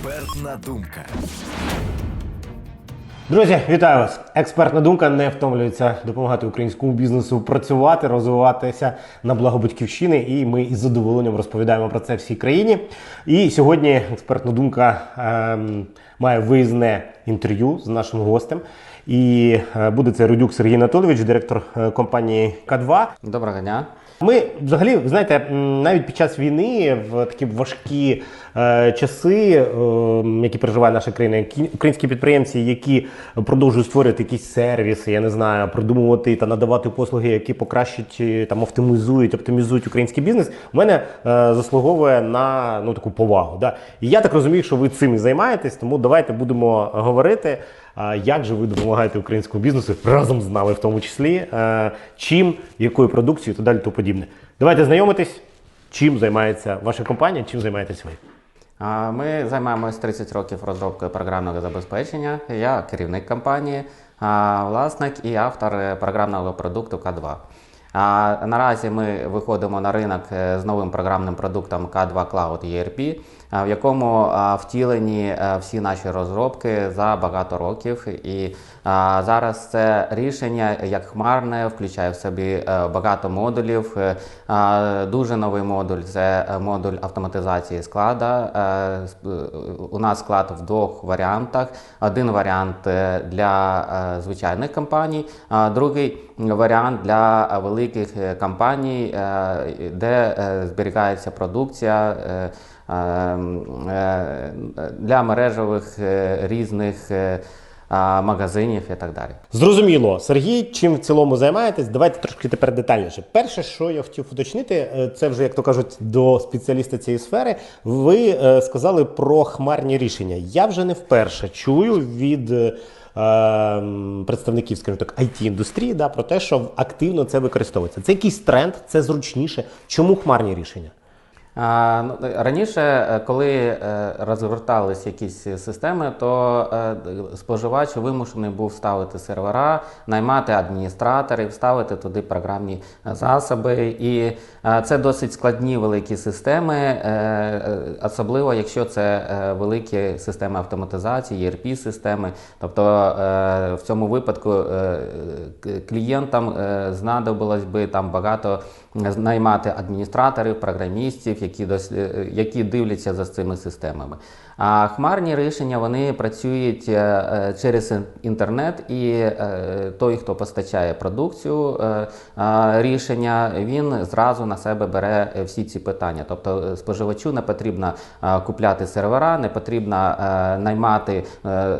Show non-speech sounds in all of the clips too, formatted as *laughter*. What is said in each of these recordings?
Експертна думка. Друзі, вітаю вас! Експертна думка не втомлюється допомагати українському бізнесу працювати, розвиватися на благо батьківщини. І ми із задоволенням розповідаємо про це всій країні. І сьогодні експертна думка ем, має виїзне інтерв'ю з нашим гостем. І е, буде це Рудюк Сергій Анатолійович, директор е, компанії К2. Доброго дня. Ми взагалі, знаєте, навіть під час війни, в такі важкі е, часи, е, які переживає наша країна, українські підприємці, які продовжують створювати якісь сервіси, я не знаю, придумувати та надавати послуги, які покращать е, там оптимізують, оптимізують український бізнес, у мене е, заслуговує на ну таку повагу. Да? І я так розумію, що ви цим і займаєтесь, тому давайте будемо говорити. Як же ви допомагаєте українському бізнесу разом з нами, в тому числі, е, чим, якою продукцією і так далі, то подібне. Давайте знайомитись, чим займається ваша компанія, чим займаєтесь ви. Ми займаємось 30 років розробкою програмного забезпечення. Я керівник компанії, власник і автор е, програмного продукту К2. А наразі ми виходимо на ринок е, з новим програмним продуктом K2 Cloud ERP, в якому втілені е, всі наші розробки за багато років. І зараз це рішення як хмарне, включає в собі е, багато модулів. Е, Дуже новий модуль це е, модуль автоматизації склада. Е, е, У нас склад в двох варіантах. Один варіант е, для е, звичайних компаній, а другий варіант для е, великих е, компаній, е, де зберігається продукція. е, е, е, Для мережевих е, різних магазинів і так далі. Зрозуміло, Сергій, чим в цілому займаєтесь? Давайте трошки тепер детальніше. Перше, що я хотів уточнити, е, це вже, як то кажуть, до спеціаліста цієї сфери. Ви е, сказали про хмарні рішення. Я вже не вперше чую від. е, Представників, скажімо так, it індустрії да, про те, що активно це використовується. Це якийсь тренд, це зручніше. Чому хмарні рішення? Ну, Раніше, е, коли е, розгортались якісь системи, то е, споживач вимушений був ставити сервера, наймати адміністраторів, ставити туди програмні е, засоби. І е, це досить складні великі системи, е, е, особливо якщо це е, великі системи автоматизації, ERP-системи. Тобто е, в цьому випадку е, клієнтам е, знадобилось би там багато наймати адміністраторів, програмістів, які, дос- е, які дивляться за цими системами. А хмарні рішення вони працюють е, е, через інтернет, і той, хто постачає продукцію рішення, він зразу на себе бере всі ці питання. Тобто споживачу не потрібно купляти сервера, не потрібно наймати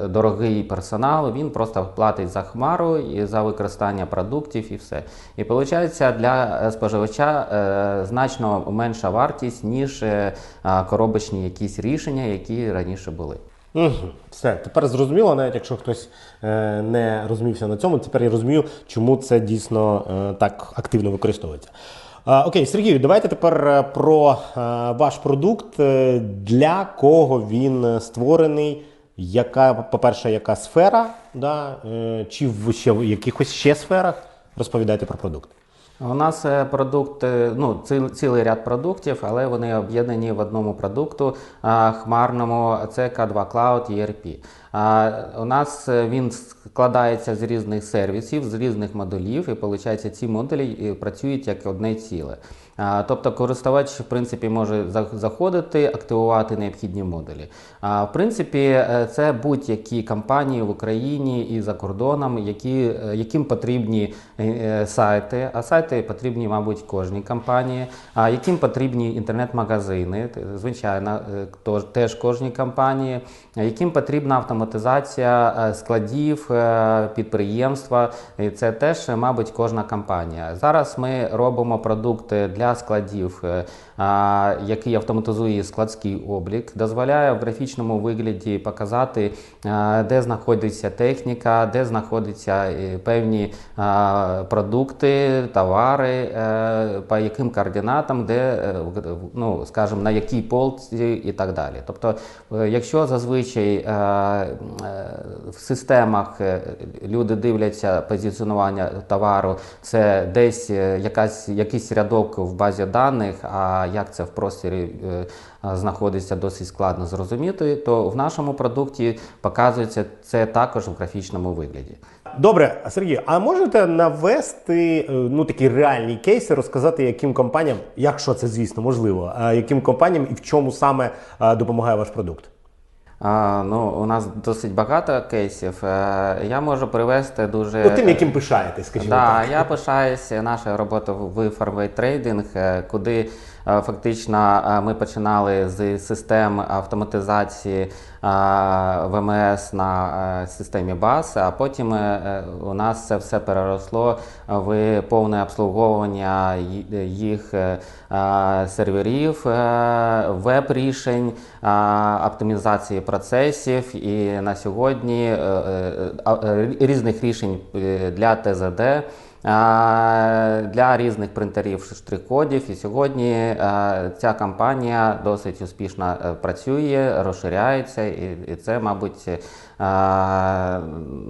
дорогий персонал. Він просто платить за хмару і за використання продуктів і все. І виходить для е, споживача е, значно менша вартість, ніж е, коробочні якісь рішення, які раніше були. Угу. Все, тепер зрозуміло, навіть якщо хтось е, не розумівся на цьому, тепер я розумію, чому це дійсно е, так активно використовується. А, окей, Сергію, давайте тепер е, про е, ваш продукт. Е, Для кого він е, створений? Яка, по-перше, яка сфера, да? е, чи в ще в якихось ще сферах? Розповідайте про продукт. У нас е, продукт, ну, ціл- цілий ряд продуктів, але вони об'єднані в одному продукту а, хмарному. Це K2 Cloud ERP. А, у нас е, він складається з різних сервісів, з різних модулів, і виходить, ці модулі е, працюють як одне ціле. Тобто користувач в принципі може заходити, активувати необхідні модулі. В принципі, е, це будь-які компанії в Україні і за кордоном, які, е, яким потрібні е, сайти, а сайти потрібні, мабуть, кожній компанії, а яким потрібні інтернет-магазини, звичайно, теж кожній компанії, яким потрібна автоматизація складів, підприємства, це теж, мабуть, кожна компанія. Зараз ми робимо продукти для складів, е, який автоматизує складський облік, дозволяє в графічному вигляді показати, де знаходиться техніка, де знаходяться е, певні продукти, товари, е, по яким координатам, де, е, ну, скажімо, на якій полці і так далі. Тобто, якщо зазвичай в системах люди дивляться позиціонування товару, це десь якась, якийсь рядок в базі даних, а як це в просторі е, знаходиться досить складно зрозуміти, то в нашому продукті показується це також в графічному вигляді. Добре, Сергій, а можете навести е, ну такі реальні кейси, розказати, яким компаніям, якщо це звісно можливо, яким компаніям і в чому саме е, допомагає ваш продукт? А, ну, у нас досить багато кейсів. Е, Я можу привести дуже Ну, тим, яким пишаєтесь, скажімо Да, так. я пишаюся нашою роботою в Farmway Trading, е, куди е, фактично е, ми починали з систем автоматизації е, ВМС на е, системі BAS, а потім е, у нас це все переросло в повне обслуговування їх е, е, серверів, е, веб-рішень, е, оптимізації процесів і на сьогодні е, е, е, різних рішень для ТЗД. Для різних принтерів штрих-кодів. І сьогодні ця компанія досить успішно працює, розширяється, і, це, мабуть,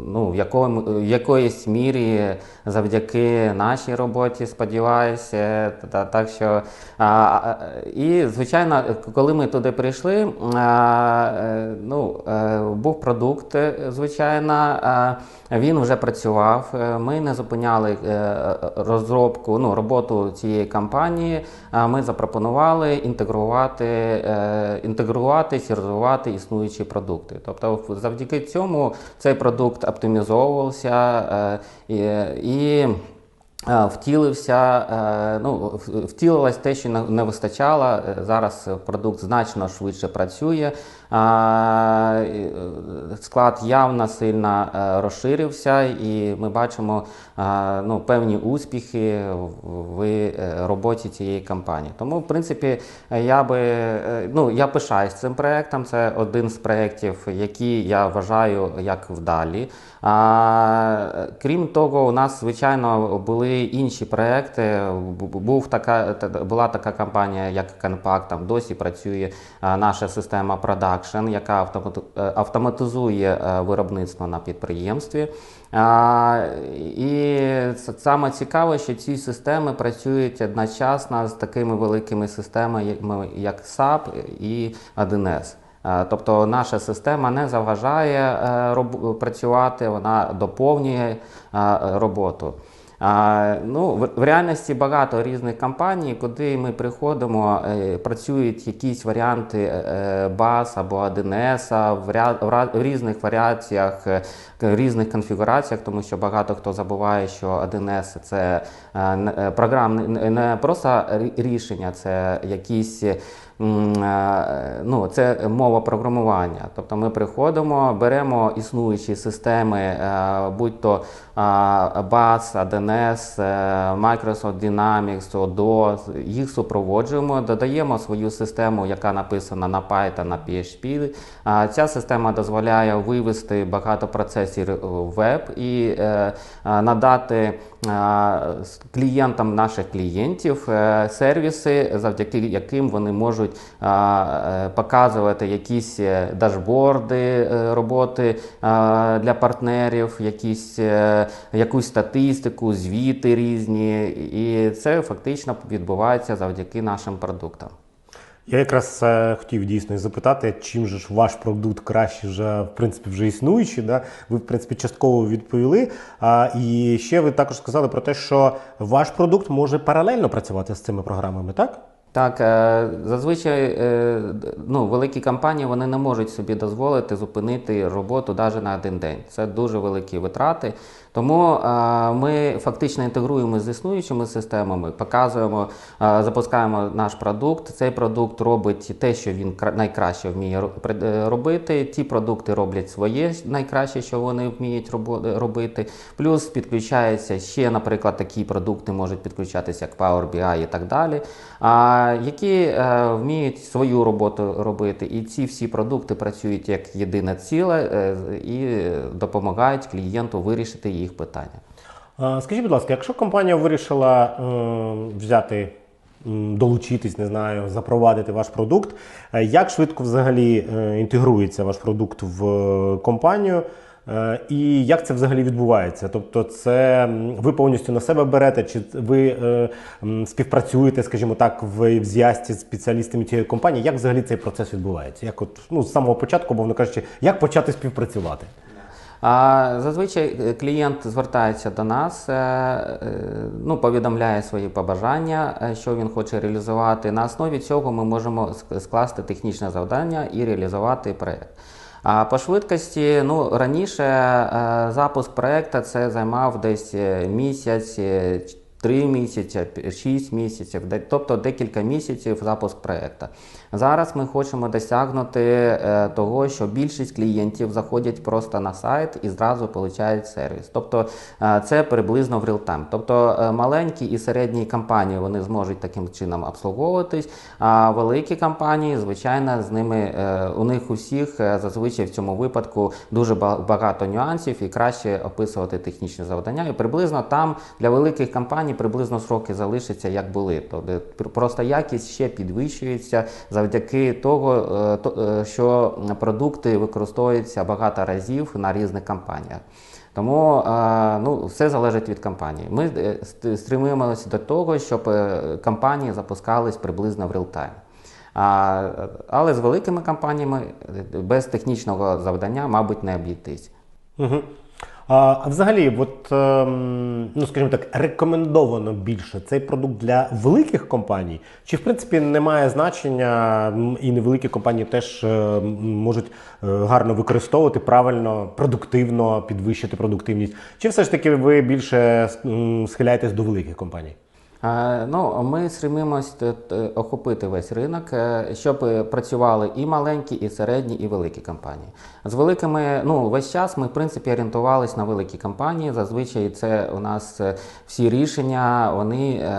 ну, в якому, якоїсь мірі завдяки нашій роботі, сподіваюся. Та, так що, а, і, звичайно, коли ми туди прийшли, а, е, ну, е, був продукт, е, звичайно, а, він вже працював. Ми не зупиняли розробку, ну, роботу цієї компанії. А Ми запропонували інтегрувати, інтегруватись розвивати існуючі продукти. Тобто, в- цьому цей продукт оптимізовувався е, і. і е, Втілився, е, ну, втілилось те, що не- вистачало. Зараз продукт значно швидше працює. Е, Склад явно сильно е, розширився, і ми бачимо ну, певні успіхи в- е, роботі цієї компанії. Тому, в принципі, я би ну, я пишаюсь цим проектом. Це один з проєктів, які я вважаю як вдалі. А, крім того, у нас звичайно були інші проекти. Був така та- була така компанія, як Canpack, там досі працює наша система Production, яка е, автоматизує е, виробництво на підприємстві. І саме цікаве, що ці системи працюють одночасно з такими великими системами, як SAP і 1С. Е, Тобто наша система не заважає працювати, вона доповнює роботу. Ну, в, в реальності багато різних компаній, куди ми приходимо, е, працюють якісь варіанти е, баз або 1С в, в, в різних варіаціях, е, к- різних конфігураціях, тому що багато хто забуває, що 1С це е, не- е, програмне не- просто рішення, це якісь. е, Ну, це мова програмування. Тобто ми приходимо, беремо існуючі системи, е, будь то е, BAS, 1С, е, Microsoft Dynamics, ODO, їх супроводжуємо, додаємо свою систему, яка написана на Python, на PHP. Ця система дозволяє вивести багато процесів в веб і е, е, надати е, клієнтам наших клієнтів е, сервіси, завдяки яким вони можуть е, е, показувати якісь е, дашборди е, роботи е, для партнерів, якісь, е, якусь статистику, звіти різні. І це фактично відбувається завдяки нашим продуктам. Я якраз е, хотів дійсно запитати, чим же ж ваш продукт краще вже в принципі вже існуючий. Да? Ви в принципі частково відповіли. А, і ще ви також сказали про те, що ваш продукт може паралельно працювати з цими програмами, так? Так, е, зазвичай е, ну, великі компанії вони не можуть собі дозволити зупинити роботу навіть на один день. Це дуже великі витрати. Тому е, ми фактично інтегруємо з існуючими системами, показуємо, запускаємо наш продукт. Цей продукт робить те, що він кра- найкраще вміє робити. Ті продукти роблять своє найкраще, що вони вміють робити. Плюс підключається ще, наприклад, такі продукти можуть підключатися, як Power BI і так далі, які е, вміють свою роботу робити. І ці всі продукти працюють як єдине ціле е, і допомагають клієнту вирішити їх питання. Скажіть, будь ласка, якщо компанія вирішила е, взяти, долучитись, не знаю, запровадити ваш продукт, е, як швидко взагалі інтегрується ваш продукт в компанію? Е, І як це взагалі відбувається? Тобто, це ви повністю на себе берете, чи ви е, співпрацюєте, скажімо так, в, з'язці з спеціалістами цієї компанії? Як взагалі цей процес відбувається? Як от ну з самого початку, мовно кажучи, як почати співпрацювати? Зазвичай е, клієнт звертається до нас, ну, повідомляє свої побажання, що він хоче реалізувати. На основі цього ми можемо скласти технічне завдання і реалізувати проєкт. А по швидкості, ну раніше е, запуск проєкту це займав десь е, місяць. е, Три місяці, шість місяців, тобто декілька місяців запуск проєкту. Зараз ми хочемо досягнути е, того, що більшість клієнтів заходять просто на сайт і зразу отримують сервіс. Тобто е, це приблизно в реал-тайм. Тобто е, маленькі і середні компанії вони зможуть таким чином обслуговуватись. А великі компанії, звичайно, з ними у них усіх зазвичай в цьому випадку дуже багато нюансів і краще описувати технічні завдання. І приблизно там для великих компаній приблизно сроки залишаться як були. Тобто пр- просто якість ще підвищується завдяки того, е, е, що продукти використовуються багато разів на різних компаніях. Тому е, ну, все залежить від компанії. Ми ст- стремимося до того, щоб компанії запускались приблизно в реал-тайм. Але з великими компаніями без технічного завдання, мабуть, не обійтись. Угу. А, взагалі, от, ем, ну скажімо так, рекомендовано більше цей продукт для великих компаній, чи в принципі немає значення, і невеликі компанії теж е, можуть е, гарно використовувати правильно, продуктивно підвищити продуктивність? Чи все ж таки ви більше схиляєтесь до великих компаній? Е, Ну, ми стремимось охопити весь ринок, е, щоб працювали і маленькі, і середні, і великі компанії. З великими, ну весь час ми в принципі орієнтувались на великі компанії. Зазвичай це у нас е, всі рішення вони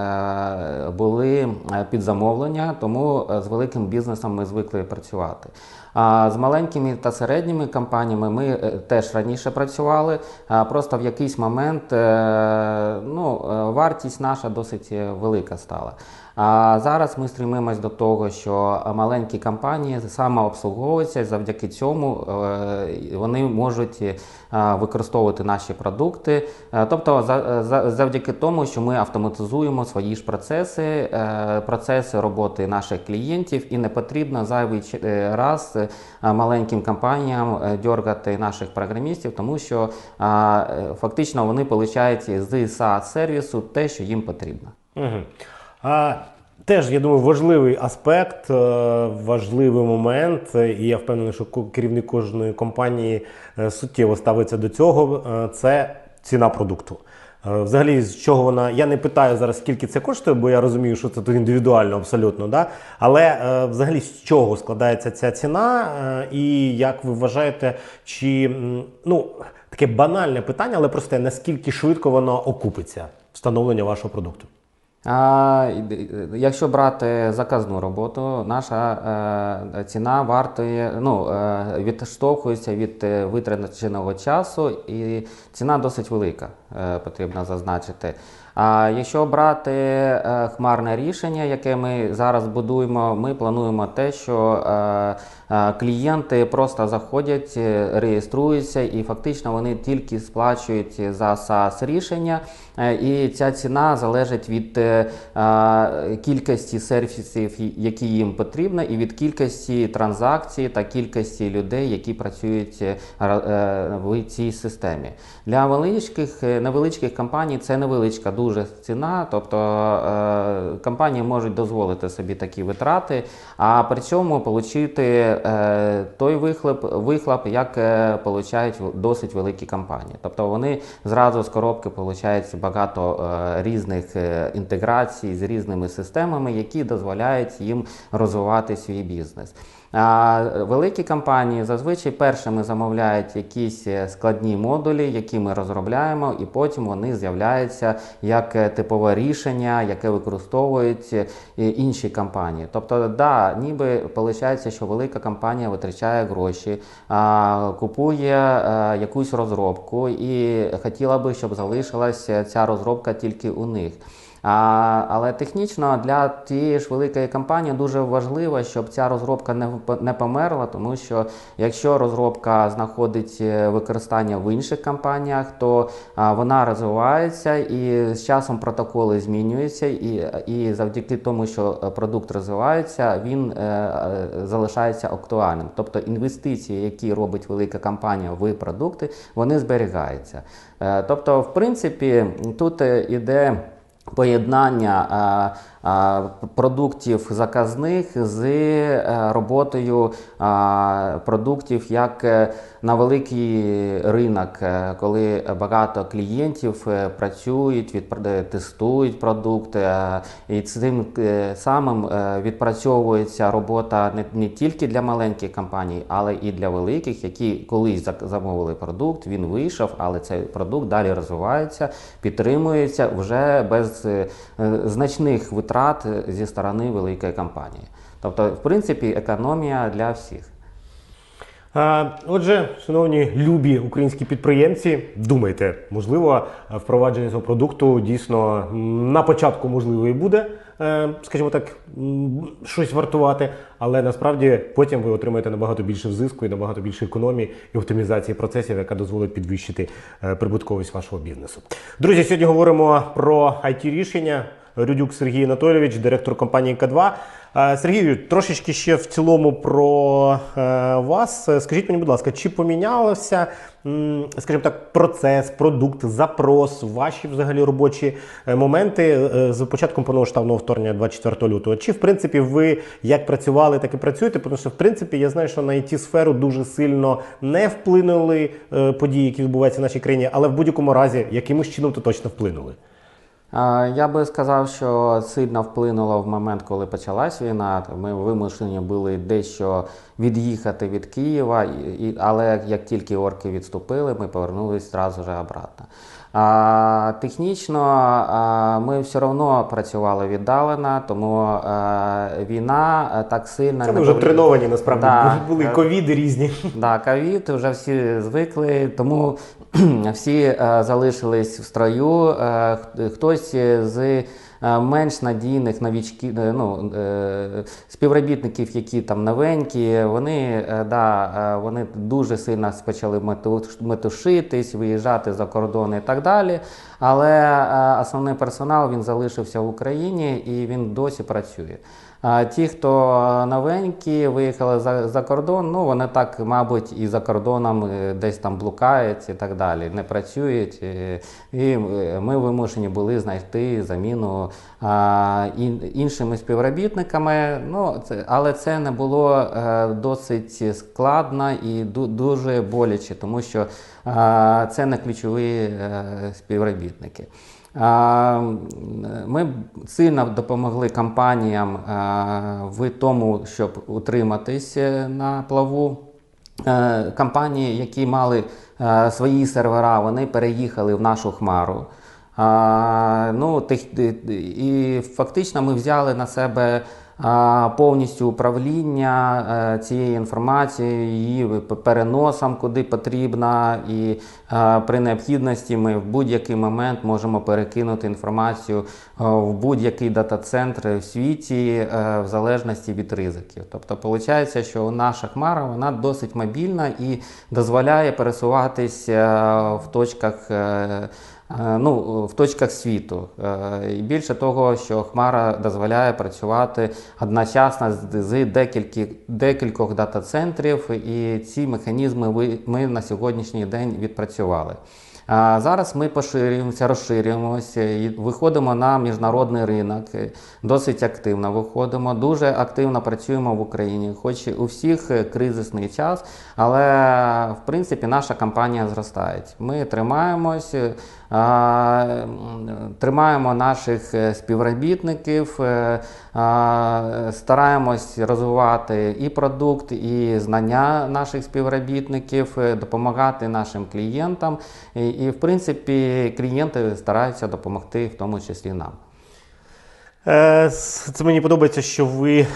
були під замовлення, тому з великим бізнесом ми звикли працювати. А з маленькими та середніми компаніями ми е, теж раніше працювали. Просто в якийсь момент е, ну, е, вартість наша досить велика стала. А зараз ми стремимось до того, що маленькі компанії самообслуговуються. Завдяки цьому е, вони можуть е, використовувати наші продукти. Е, Тобто, за- за- завдяки тому, що ми автоматизуємо свої ж процеси, процеси роботи наших клієнтів, і не потрібно зайвий раз маленьким компаніям дергати наших програмістів, тому що фактично вони отримують з SaaS сервісу те, що їм потрібно. Угу. А, теж, я думаю, важливий аспект, е, важливий момент, і я впевнений, що керівник кожної компанії е, суттєво ставиться до цього. е, Це ціна продукту. Взагалі, з чого вона. Я не питаю зараз, скільки це коштує, бо я розумію, що це тут індивідуально абсолютно. Да? Але взагалі з чого складається ця ціна, і як ви вважаєте, чи ну, таке банальне питання, але просте, наскільки швидко воно окупиться, встановлення вашого продукту? А, якщо брати заказну роботу, наша е, ціна вартує, ну, е, відштовхується від е, витраченого часу, і ціна досить велика, е, потрібно зазначити. А якщо брати е, хмарне рішення, яке ми зараз будуємо, ми плануємо те, що е, клієнти просто заходять, е, реєструються, і фактично вони тільки сплачують за SaaS рішення, е, і ця ціна залежить від е, е, кількості сервісів, які їм потрібно, і від кількості транзакцій та кількості людей, які працюють е, ра- е, в цій системі. Для величких, е, невеличких компаній це невеличка дуже ціна, тобто е, компанії можуть дозволити собі такі витрати, а при цьому отримати е, той вихлоп, вихлоп як е, получають досить великі компанії. Тобто вони зразу з коробки получають багато е, різних е, інтеграцій з різними системами, які дозволяють їм розвивати свій бізнес. А великі компанії зазвичай першими замовляють якісь е, складні модулі, які ми розробляємо, і потім вони з'являються як е, типове рішення, яке використовують е, інші компанії. Тобто, да, ніби виходить, що велика компанія витрачає гроші, купує якусь розробку і хотіла би, щоб залишилася ця розробка тільки у них. А, але технічно для тієї ж великої компанії дуже важливо, щоб ця розробка не, не померла, тому що якщо розробка знаходить е, використання в інших компаніях, то а, вона розвивається і з часом протоколи змінюються, і, і завдяки тому, що е, продукт розвивається, він е, е, залишається актуальним. Тобто інвестиції, які робить велика компанія в продукти, вони зберігаються. Е, тобто, в принципі, тут іде поєднання е, продуктів заказних з е, роботою продуктів як е, на великий ринок, е, коли багато клієнтів працюють, відпра- тестують продукти, і цим самим відпрацьовується робота не, тільки для маленьких компаній, але і для великих, які колись замовили продукт, він вийшов, але цей продукт далі розвивається, підтримується вже без значних витрат е, зі сторони великої компанії. Тобто, в принципі, економія для всіх. Отже, шановні любі українські підприємці, думайте, можливо, впровадження цього продукту дійсно на початку можливо і буде, е, скажімо так, щось вартувати, але насправді потім ви отримаєте набагато більше взиску і набагато більше економії і оптимізації процесів, яка дозволить підвищити е, прибутковість вашого бізнесу. Друзі, сьогодні говоримо про it рішення. Рюдюк Сергій Анатолійович, директор компанії К2. Е, Сергію, трошечки ще в цілому про е, вас. Е, Скажіть мені, будь ласка, чи помінялося, м, скажімо так, процес, продукт, запрос, ваші взагалі робочі моменти з початком повномасштабного вторгнення 24 лютого? Чи в принципі ви як працювали, так і працюєте? Тому що в принципі я знаю, що на it сферу дуже сильно не вплинули події, які відбуваються в нашій країні, але в будь-якому разі якимось чином то точно вплинули. Я би сказав, що сильно вплинуло в момент, коли почалась війна. Ми вимушені були дещо від'їхати від Києва, але як тільки орки відступили, ми повернулися одразу ж обратно. А, технічно а, ми все одно працювали віддалено, тому а, війна а, так сильно Це не ми вже треновані, насправді Да. були ковіди різні. Да, ковід, вже всі звикли, тому *clears throat* всі а, залишились в строю. А, хтось з е, менш надійних новічків, е, ну, е, співробітників, які там новенькі, вони, е, да, е, вони дуже сильно почали мету- метушитись, виїжджати за кордон і так далі. Але е, основний персонал він залишився в Україні і він досі працює. А ті, хто новенькі, виїхали за, за кордон, ну вони так, мабуть, і за кордоном е, десь там блукають і так далі, не працюють. е, І е, ми вимушені були знайти заміну а, ін- іншими співробітниками. Ну, це, але це не було досить складно і ду- дуже боляче, тому що а, це не ключові співробітники. Ми сильно допомогли компаніям в тому, щоб утриматись е, на плаву. Е, Компанії, які мали е, свої сервера, вони переїхали в нашу хмару. Ну, і фактично ми взяли на себе повністю управління е, цією інформацією, її переносом куди потрібно, і е, при необхідності ми в будь-який момент можемо перекинути інформацію е, в будь-який дата-центр в світі, в залежності від ризиків. Тобто, виходить, що наша хмара вона досить мобільна і дозволяє пересуватись е, в точках. Е, Ну, в точках світу. Е, І більше того, що Хмара дозволяє працювати одночасно з, декількі, декількох дата-центрів, і ці механізми ми на сьогоднішній день відпрацювали. А зараз ми поширюємося, розширюємося і виходимо на міжнародний ринок. Досить активно виходимо, дуже активно працюємо в Україні, хоч у всіх кризисний час, але в принципі наша компанія зростає. Ми тримаємось, тримаємо наших е, співробітників, е, стараємось розвивати і продукт, і знання наших співробітників, е, допомагати нашим клієнтам. І, в принципі, клієнти стараються допомогти, в тому числі нам. Це мені подобається, що ви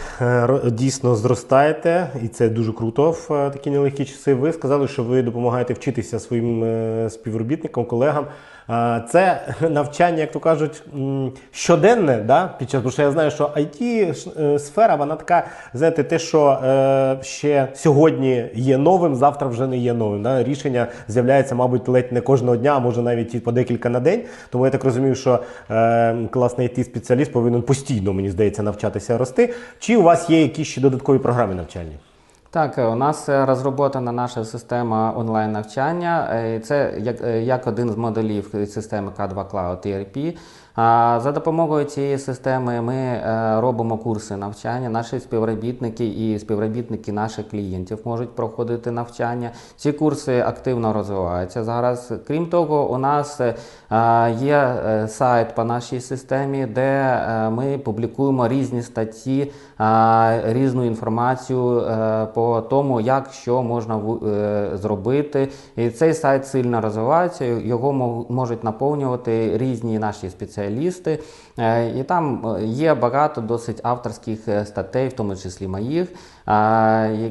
дійсно зростаєте, і це дуже круто в такі нелегкі часи. Ви сказали, що ви допомагаєте вчитися своїм співробітникам, колегам. Е, Це *laughs* навчання, як то кажуть, щоденне, да? під час, бо що я знаю, що it сфера, вона така, знаєте, те, що е, ще сьогодні є новим, завтра вже не є новим. Да? Рішення з'являється, мабуть, ледь не кожного дня, а може навіть і по декілька на день. Тому я так розумію, що е, класний it спеціаліст повинен постійно, мені здається, навчатися рости. Чи у вас є якісь ще додаткові програми навчальні? Так, е, у нас е, розроблена наша система онлайн навчання. Е, Це як, як один з моделів системи K2 Cloud ERP. За допомогою цієї системи ми робимо курси навчання. Наші співробітники і співробітники наших клієнтів можуть проходити навчання. Ці курси активно розвиваються зараз. Крім того, у нас є е, сайт по нашій системі, де е, ми публікуємо різні статті, різну інформацію е, по тому, як що можна зробити. І цей сайт сильно розвивається. Його мо- можуть наповнювати різні наші спеціалісти. Е, І там е, є багато досить авторських е, статей, в тому числі моїх,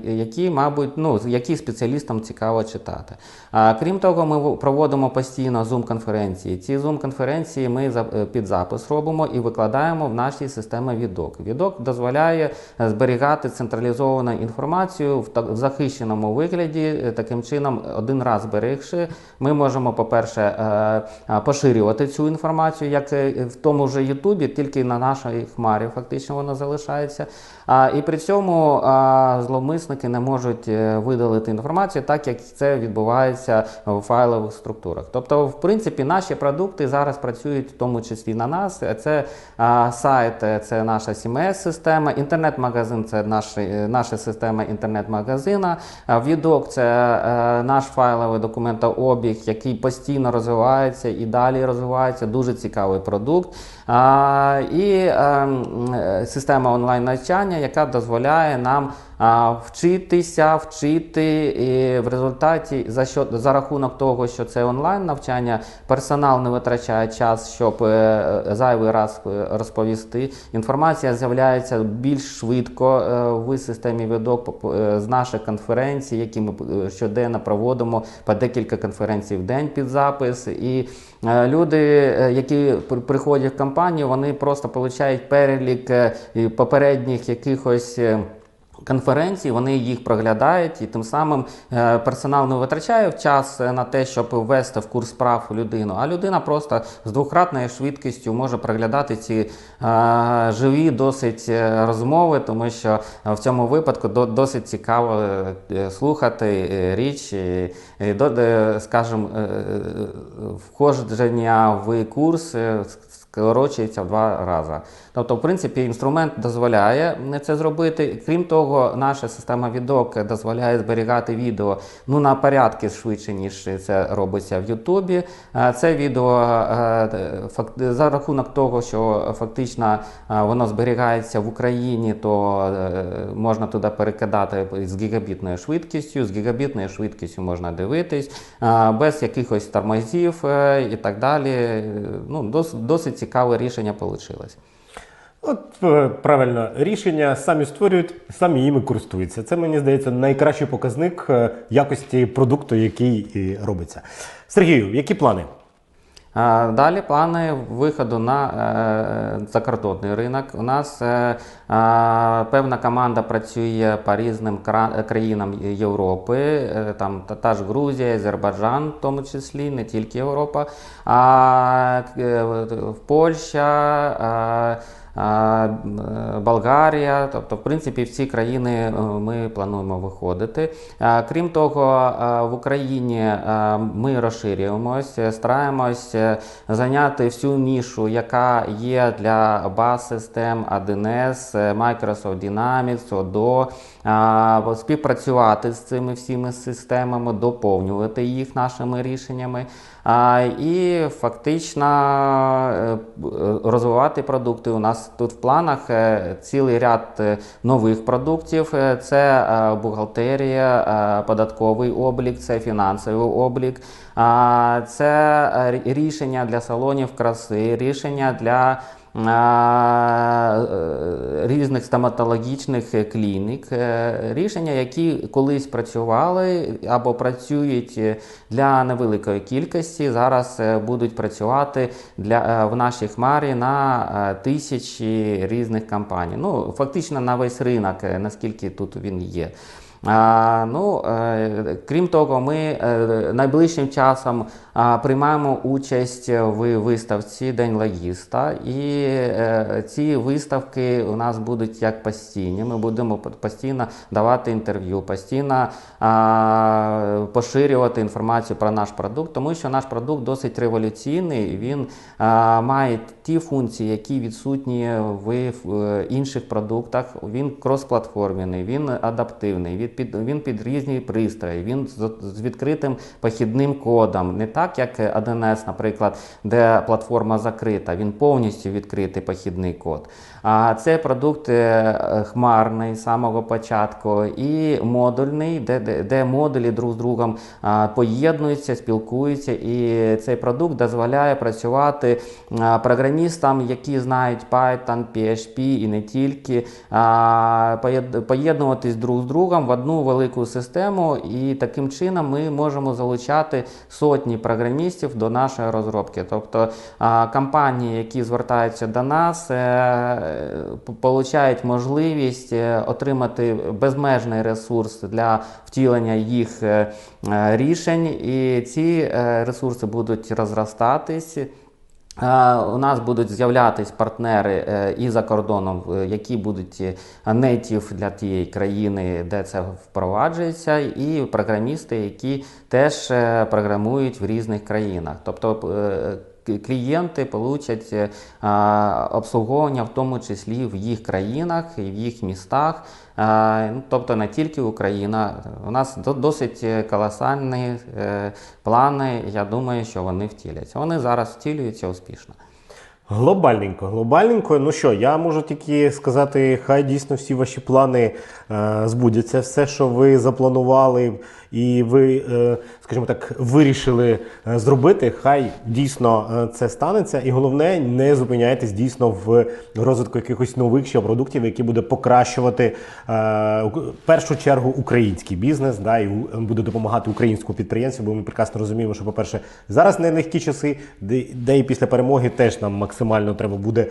які, мабуть, ну, які спеціалістам цікаво читати. Крім того, ми проводимо постійно зум-конференції. Ці зум-конференції ми під запис робимо і викладаємо в нашій системі відок. Відок дозволяє зберігати централізовану інформацію в захищеному вигляді. Таким чином, один раз зберегши, ми можемо, по-перше, поширювати цю інформацію, як в тому ж Ютубі, тільки на нашій хмарі фактично вона залишається. А, І при цьому а, зловмисники не можуть е, видалити інформацію, так як це відбувається в файлових структурах. Тобто, в принципі, наші продукти зараз працюють в тому числі на нас. Це а, сайт, е, це наша CMS-система, інтернет-магазин це наш, е, наша система інтернет-магазина. А Відок це е, наш файловий документообіг, який постійно розвивається і далі розвивається. Дуже цікавий продукт. А, і е, м, е, система онлайн навчання, яка дозволяє нам вчитися, вчити. І в результаті за що за рахунок того, що це онлайн навчання, персонал не витрачає час, щоб е, зайвий раз е, розповісти. Інформація з'являється більш швидко в системі відок з наших конференцій, які ми щоденно проводимо по декілька конференцій в день під запис. І люди, е, які при- приходять в компанію, вони просто отримують перелік е, попередніх якихось. Конференції вони їх проглядають, і тим самим е, персонал не витрачає час е, на те, щоб ввести в курс справ людину. А людина просто з двократною швидкістю може проглядати ці е, живі досить розмови, тому що в цьому випадку досить цікаво слухати річ, скажімо, входження в курс. Скорочується в два рази. Тобто, в принципі, інструмент дозволяє це зробити. Крім того, наша система відок дозволяє зберігати відео ну, на порядки швидше, ніж це робиться в Ютубі. Е, Це відео е, за рахунок того, що фактично е, воно зберігається в Україні, то можна туди перекидати з гігабітною швидкістю. З гігабітною швидкістю можна дивитись, без якихось тормозів і так далі. Ну, досить цікаве рішення вийшло. От е, правильно, рішення самі створюють, самі їми користуються. Це мені здається найкращий показник е, якості продукту, який робиться. Сергію, які плани? Далі плани виходу на е, закордонний ринок. У нас е, певна команда працює по різним країнам Європи, е, там та, ж Грузія, Азербайджан, в тому числі, не тільки Європа, а Польща. Е, Болгарія, тобто, в принципі, в ці країни е, ми плануємо виходити. Крім того, е, в Україні ми розширюємось, е, стараємось зайняти всю нішу, яка є для баз систем 1С, е, Microsoft Dynamics, Odoo, а, співпрацювати з цими всіми системами, доповнювати їх нашими рішеннями. І фактично е, розвивати продукти. У нас тут в планах е, цілий ряд е, нових продуктів. Це бухгалтерія, податковий облік, це фінансовий облік, це рішення для салонів краси, рішення для різних стоматологічних клінік, е, рішення, які колись працювали або працюють е, для невеликої кількості, зараз е, будуть працювати для, е, в нашій хмарі на е, тисячі різних компаній. Ну, фактично на весь ринок, е, наскільки тут він є. А, ну, е, крім того, ми е, найближчим часом приймаємо участь в виставці День логіста, і е, ці виставки у нас будуть як постійні. Ми будемо постійно давати інтерв'ю, постійно поширювати інформацію про наш продукт, тому що наш продукт досить революційний. Він має ті функції, які відсутні в е, інших продуктах. Він кросплатформений, він адаптивний, він під, різні пристрої, він з відкритим похідним кодом. Не так, як 1С, наприклад, де платформа закрита, він повністю відкритий похідний код. А це продукт е, хмарний з самого початку і модульний, де, де модулі друг з другом поєднуються, спілкуються. І цей продукт дозволяє працювати програмістам, які знають Python, PHP і не тільки, поєднуватись друг з другом в одну велику систему. І таким чином ми можемо залучати сотні програмістів до нашої розробки. Тобто компанії, які звертаються до нас, е, получають можливість е, отримати безмежний ресурс для втілення їх е, рішень, і ці ресурси будуть розростатись. Е, У нас будуть з'являтись партнери е, і за кордоном, е, які будуть нейтів для тієї країни, де це впроваджується, і програмісти, які теж програмують в різних країнах. Тобто клієнти получать е, обслуговування, в тому числі в їх країнах і в їх містах. Ну, Тобто не тільки Україна. У нас досить колосальні е, плани. Я думаю, що вони втіляться. Вони зараз втілюються успішно. Глобальненько, глобальненько. Ну що, я можу тільки сказати, хай дійсно всі ваші плани е, збудяться. Все, що ви запланували, і ви, е, скажімо так, вирішили е, зробити, хай дійсно е, це станеться. І головне, не зупиняйтесь дійсно в розвитку якихось нових ще продуктів, які буде покращувати в першу чергу український бізнес, да, і буде допомагати українському підприємцю, бо ми прекрасно розуміємо, що, по-перше, зараз не легкі часи, де, і після перемоги теж нам максимально треба буде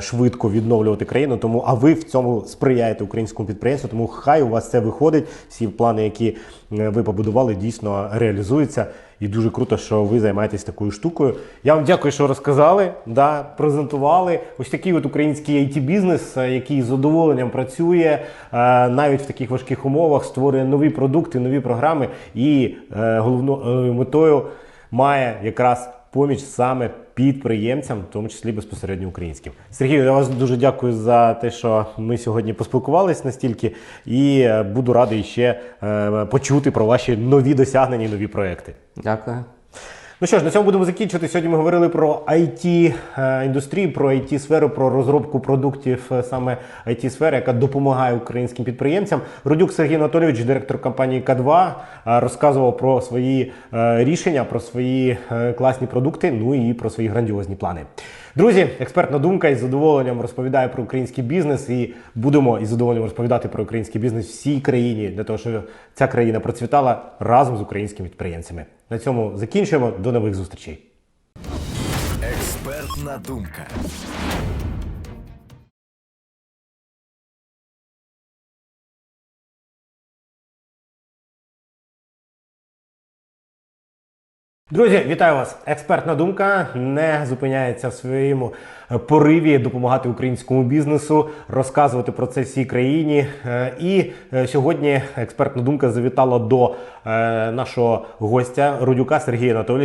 швидко відновлювати країну. Тому а ви в цьому сприяєте українському підприємству. Тому хай у вас це виходить. Всі плани, які ви побудували, дійсно реалізуються. І дуже круто, що ви займаєтесь такою штукою. Я вам дякую, що розказали, да, презентували. Ось такий от український it бізнес який з задоволенням працює е, навіть в таких важких умовах, створює нові продукти, нові програми і е, головною метою має якраз поміч саме підприємцям, в тому числі безпосередньо українським. Сергію, я вас дуже дякую за те, що ми сьогодні поспілкувались настільки, і е, буду радий ще е, почути про ваші нові досягнення, і нові проекти. Дякую. Ну що ж, на цьому будемо закінчувати. Сьогодні ми говорили про it індустрію, про it сферу, про розробку продуктів е, саме it сфери, яка допомагає українським підприємцям. Родюк Сергій Анатолійович, директор компанії К2, е, розказував про свої е, рішення, про свої е, класні продукти, ну і про свої грандіозні плани. Друзі, експертна думка із задоволенням розповідає про український бізнес, і будемо із задоволенням розповідати про український бізнес всій країні для того, щоб ця країна процвітала разом з українськими підприємцями. На цьому закінчуємо. До нових зустрічей. Експертна думка. Друзі, вітаю вас! Експертна думка не зупиняється в своєму пориві допомагати українському бізнесу, розказувати про це всій країні. Е, І е, сьогодні експертна думка завітала до е, нашого гостя Рудюка Сергія Анатолійовича.